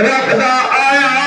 رب دا آیا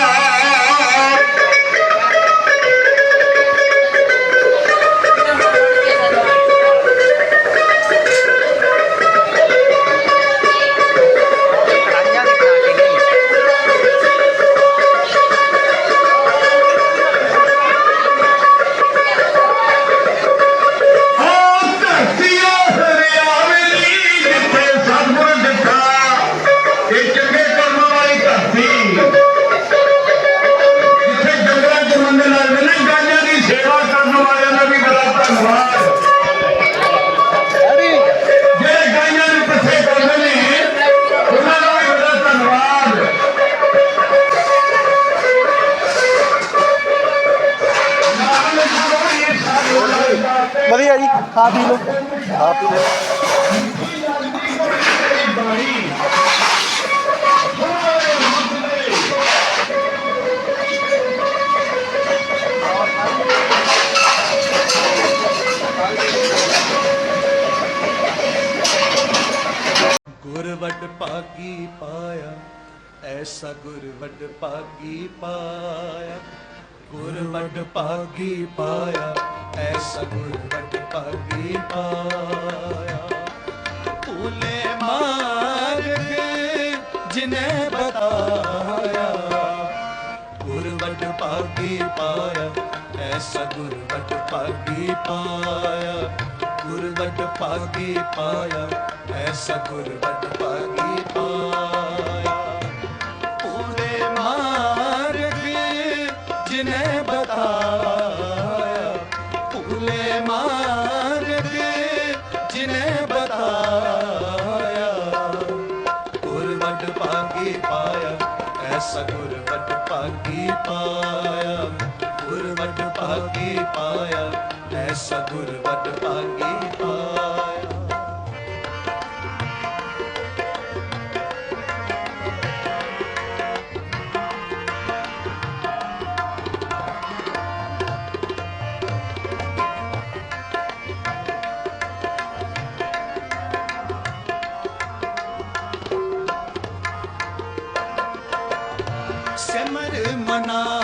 ਵਧੀਆ ਜੀ ਖਾ ਪੀ ਲਓ ਖਾ ਪੀ ਲਓ ਭਾਗੀ ਪਾਇਆ, ਐਸਾ ਗੁਰਵਟ ਭਾਗੀ ਪਾਇਆ। ਗੁਰਵਟ ਭਾਗੀ ਪਾਇਆ, ਐਸਾ ਗੁਰਵਟ ਭਾਗੀ ਪਾਇਆ। ਭੂਲੇ ਮਾਰਗ ਜਿਨੇ ਬਤਾਇਆ ਗੁਰਵਟ ਭਾਗੀ ਪਾਇਆ, ਐਸਾ ਗੁਰ ਗੁਰਵਟ ਭਾਗੀ ਪਾਇਆ। ਗੁਰ ਗੁਰਵਟ ਭਾਗੀ ਪਾਇਆ, ਐਸਾ ਗੁਰਵਟ ਭਾਗੀ ਪੂਲੇ ਮਾਰਗ ਜਿਨੇ ਬਤਾਇਆ। ਗੁਰਵਟ ਭਾਗੀ ਪਾਇਆ, ਐਸਾ ਗੁਰਵਟ ਭਾਗੀ ਪਾਇਆ। ਗੁਰਵਟ ਭਾਗੀ ਪਾਇਆ, ਐਸਾ ਗੁਰਵਟ ਭਾਗੀ ਸਮਰ ਮਨਾ